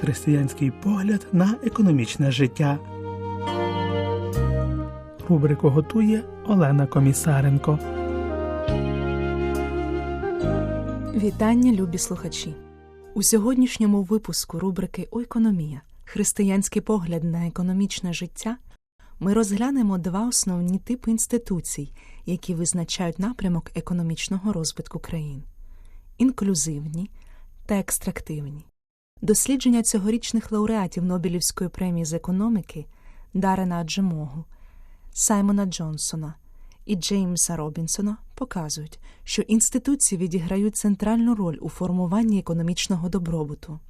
Християнський погляд на економічне життя. Рубрику готує Олена Комісаренко. Вітання, любі слухачі! У сьогоднішньому випуску рубрики «Ойкономія. Християнський погляд на економічне життя ми розглянемо два основні типи інституцій, які визначають напрямок економічного розвитку країн інклюзивні та екстрактивні. Дослідження цьогорічних лауреатів Нобелівської премії з економіки Дарена Аджемогу, Саймона Джонсона і Джеймса Робінсона показують, що інституції відіграють центральну роль у формуванні економічного добробуту.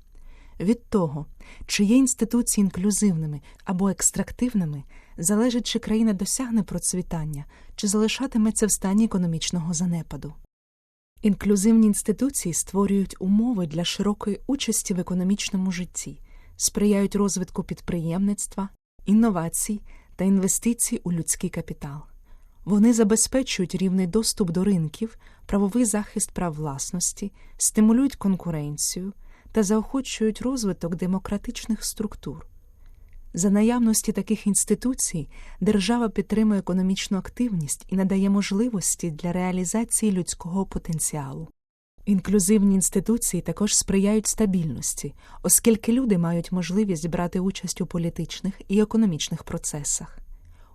Від того, чи є інституції інклюзивними або екстрактивними, залежить, чи країна досягне процвітання, чи залишатиметься в стані економічного занепаду. Інклюзивні інституції створюють умови для широкої участі в економічному житті, сприяють розвитку підприємництва, інновацій та інвестицій у людський капітал. Вони забезпечують рівний доступ до ринків, правовий захист прав власності, стимулюють конкуренцію та заохочують розвиток демократичних структур. За наявності таких інституцій держава підтримує економічну активність і надає можливості для реалізації людського потенціалу. Інклюзивні інституції також сприяють стабільності, оскільки люди мають можливість брати участь у політичних і економічних процесах.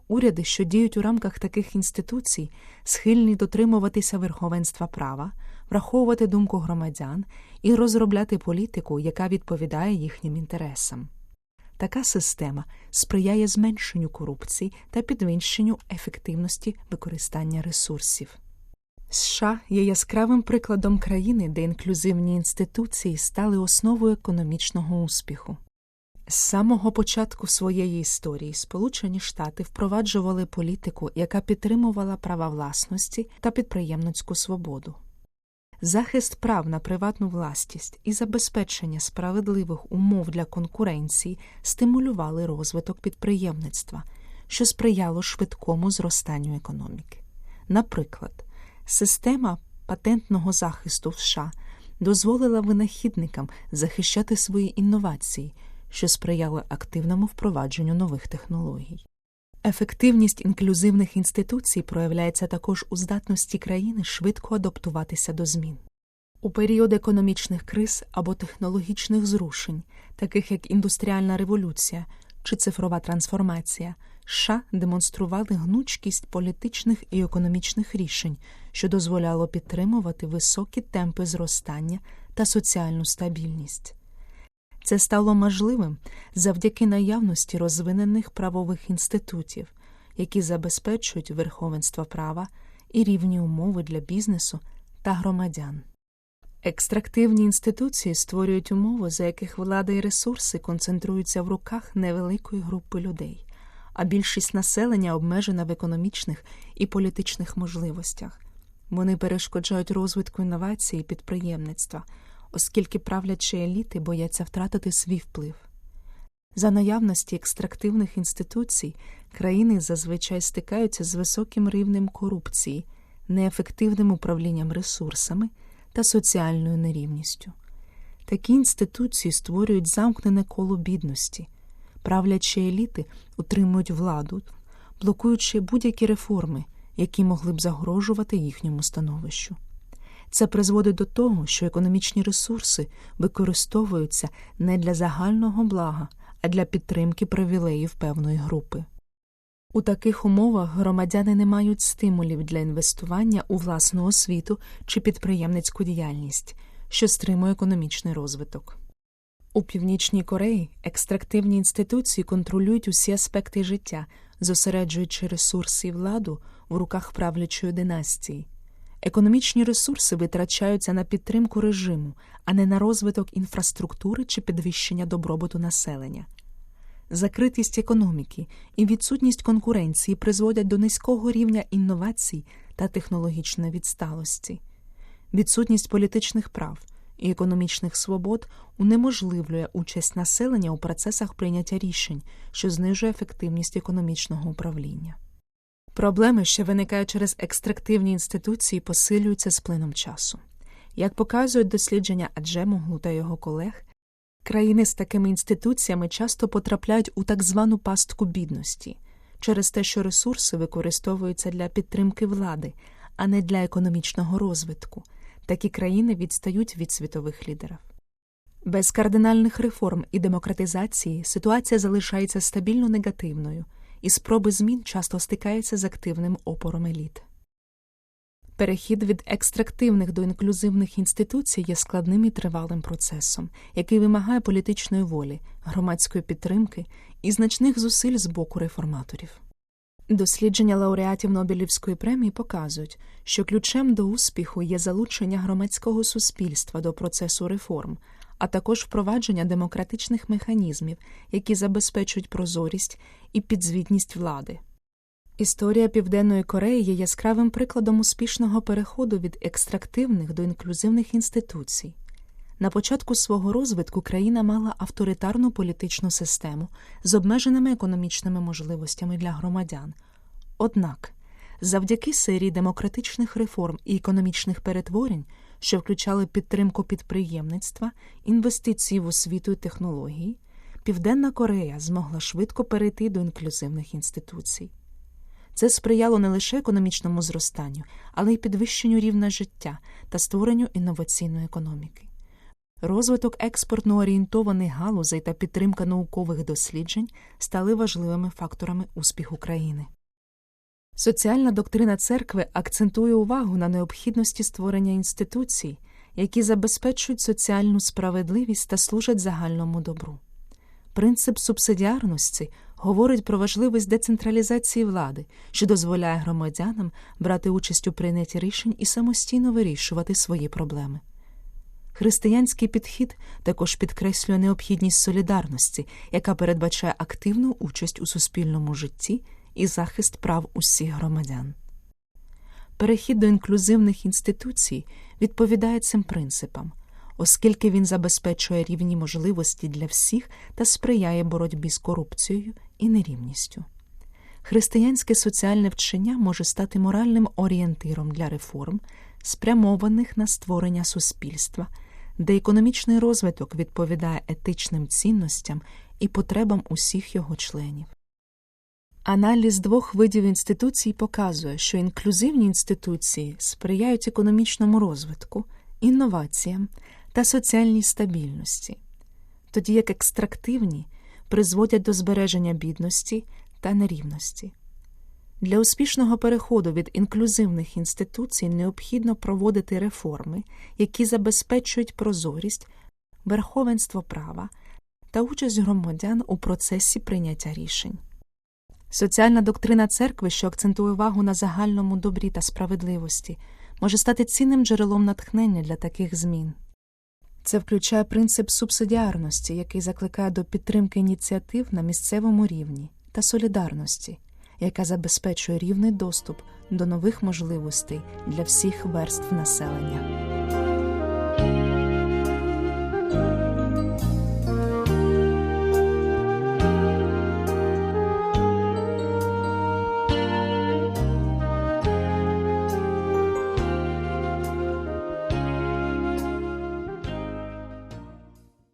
Уряди, що діють у рамках таких інституцій, схильні дотримуватися верховенства права, враховувати думку громадян і розробляти політику, яка відповідає їхнім інтересам. Така система сприяє зменшенню корупції та підвищенню ефективності використання ресурсів. США є яскравим прикладом країни, де інклюзивні інституції стали основою економічного успіху. З самого початку своєї історії Сполучені Штати впроваджували політику, яка підтримувала права власності та підприємницьку свободу. Захист прав на приватну власність і забезпечення справедливих умов для конкуренції стимулювали розвиток підприємництва, що сприяло швидкому зростанню економіки. Наприклад, система патентного захисту в США дозволила винахідникам захищати свої інновації, що сприяло активному впровадженню нових технологій. Ефективність інклюзивних інституцій проявляється також у здатності країни швидко адаптуватися до змін. У період економічних криз або технологічних зрушень, таких як індустріальна революція чи цифрова трансформація, США демонстрували гнучкість політичних і економічних рішень, що дозволяло підтримувати високі темпи зростання та соціальну стабільність. Це стало можливим завдяки наявності розвинених правових інститутів, які забезпечують верховенство права і рівні умови для бізнесу та громадян. Екстрактивні інституції створюють умови, за яких влада і ресурси концентруються в руках невеликої групи людей, а більшість населення обмежена в економічних і політичних можливостях. Вони перешкоджають розвитку інновацій і підприємництва оскільки правлячі еліти бояться втратити свій вплив. За наявності екстрактивних інституцій країни зазвичай стикаються з високим рівнем корупції, неефективним управлінням ресурсами та соціальною нерівністю. Такі інституції створюють замкнене коло бідності, правлячі еліти утримують владу, блокуючи будь-які реформи, які могли б загрожувати їхньому становищу. Це призводить до того, що економічні ресурси використовуються не для загального блага, а для підтримки привілеїв певної групи. У таких умовах громадяни не мають стимулів для інвестування у власну освіту чи підприємницьку діяльність, що стримує економічний розвиток. У Північній Кореї екстрактивні інституції контролюють усі аспекти життя, зосереджуючи ресурси і владу в руках правлячої династії. Економічні ресурси витрачаються на підтримку режиму, а не на розвиток інфраструктури чи підвищення добробуту населення. Закритість економіки і відсутність конкуренції призводять до низького рівня інновацій та технологічної відсталості. Відсутність політичних прав і економічних свобод унеможливлює участь населення у процесах прийняття рішень, що знижує ефективність економічного управління. Проблеми, що виникають через екстрактивні інституції, посилюються з плином часу. Як показують дослідження Аджемоглу та його колег, Країни з такими інституціями часто потрапляють у так звану пастку бідності через те, що ресурси використовуються для підтримки влади, а не для економічного розвитку. Такі країни відстають від світових лідерів. Без кардинальних реформ і демократизації ситуація залишається стабільно негативною, і спроби змін часто стикаються з активним опором еліт. Перехід від екстрактивних до інклюзивних інституцій є складним і тривалим процесом, який вимагає політичної волі, громадської підтримки і значних зусиль з боку реформаторів. Дослідження лауреатів Нобелівської премії показують, що ключем до успіху є залучення громадського суспільства до процесу реформ, а також впровадження демократичних механізмів, які забезпечують прозорість і підзвітність влади. Історія Південної Кореї є яскравим прикладом успішного переходу від екстрактивних до інклюзивних інституцій. На початку свого розвитку країна мала авторитарну політичну систему з обмеженими економічними можливостями для громадян. Однак, завдяки серії демократичних реформ і економічних перетворень, що включали підтримку підприємництва, інвестиції в освіту і технології, Південна Корея змогла швидко перейти до інклюзивних інституцій. Це сприяло не лише економічному зростанню, але й підвищенню рівня життя та створенню інноваційної економіки. Розвиток експортно орієнтованих галузей та підтримка наукових досліджень стали важливими факторами успіху країни. Соціальна доктрина церкви акцентує увагу на необхідності створення інституцій, які забезпечують соціальну справедливість та служать загальному добру. Принцип субсидіарності говорить про важливість децентралізації влади, що дозволяє громадянам брати участь у прийнятті рішень і самостійно вирішувати свої проблеми. Християнський підхід також підкреслює необхідність солідарності, яка передбачає активну участь у суспільному житті і захист прав усіх громадян. Перехід до інклюзивних інституцій відповідає цим принципам, оскільки він забезпечує рівні можливості для всіх та сприяє боротьбі з корупцією і нерівністю. Християнське соціальне вчення може стати моральним орієнтиром для реформ, спрямованих на створення суспільства, де економічний розвиток відповідає етичним цінностям і потребам усіх його членів. Аналіз двох видів інституцій показує, що інклюзивні інституції сприяють економічному розвитку, інноваціям та соціальній стабільності, тоді як екстрактивні призводять до збереження бідності та нерівності. Для успішного переходу від інклюзивних інституцій необхідно проводити реформи, які забезпечують прозорість, верховенство права та участь громадян у процесі прийняття рішень. Соціальна доктрина церкви, що акцентує увагу на загальному добрі та справедливості, може стати цінним джерелом натхнення для таких змін. Це включає принцип субсидіарності, який закликає до підтримки ініціатив на місцевому рівні, та солідарності, яка забезпечує рівний доступ до нових можливостей для всіх верств населення.